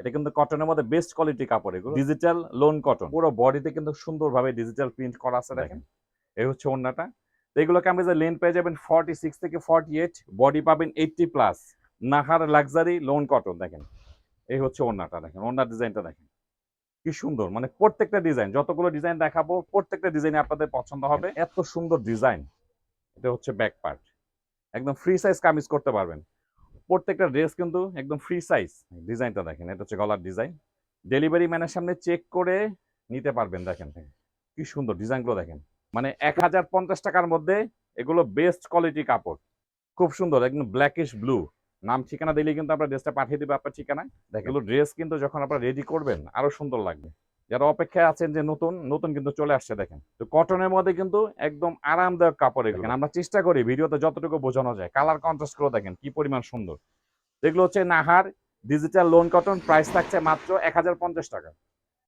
এটা কিন্তু কটনের মধ্যে বেস্ট কোয়ালিটি কাপড় এগুলো। ডিজিটাল লোন কটন পুরো বডিতে কিন্তু সুন্দরভাবে ডিজিটাল প্রিন্ট করা আছে দেখেন। এই হচ্ছে ওন্নাটা তো এগুলো কামিজের লেন পেয়ে যাবেন ফর্টি সিক্স থেকে ফর্টি এইট বডি পাবেন eighty plus Nahar luxury lawn cotton দেখেন। এই হচ্ছে ওন্নাটা দেখেন। ওন্নার ডিজাইনটা দেখেন। কি সুন্দর মানে প্রত্যেকটা ডিজাইন যতগুলো ডিজাইন দেখাবো প্রত্যেকটা ডিজাইন আপনাদের পছন্দ হবে। এত সুন্দর ডিজাইন এটা হচ্ছে ব্যাক পার্ট একদম ফ্রি সাইজ কামিজ করতে পারবেন। প্রত্যেকটা ড্রেস কিন্তু একদম ফ্রি সাইজ ডিজাইনটা দেখেন এটা হচ্ছে গলার ডিজাইন ডেলিভারি ম্যানের সামনে চেক করে নিতে পারবেন দেখেন। কি সুন্দর ডিজাইনগুলো দেখেন। মানে এক হাজার পঞ্চাশ টাকার মধ্যে এগুলো বেস্ট কোয়ালিটি কাপড়। খুব সুন্দর একদম ব্ল্যাকিশ ব্লু নাম ঠিকানা দিলেই কিন্তু আপনার ড্রেসটা পাঠিয়ে দেবে আপনার ঠিকানায়। দেখেন। এগুলো ড্রেস কিন্তু যখন আপনারা রেডি করবেন আরও সুন্দর লাগবে। যারা অপেক্ষায় আছেন যে নতুন নতুন কিন্তু চলে আসছে দেখেন। তো কটনের মধ্যে কিন্তু একদম আরামদায়ক কাপড় এগুলো। আমরা চেষ্টা করি ভিডিওতে যতটুকু বোঝানো যায়। কালার কন্ট্রাস্ট করে দেখেন কি পরিমাণ সুন্দর। এগুলো হচ্ছে Nahar digital lawn cotton price থাকছে মাত্র এক হাজার পঞ্চাশ টাকা।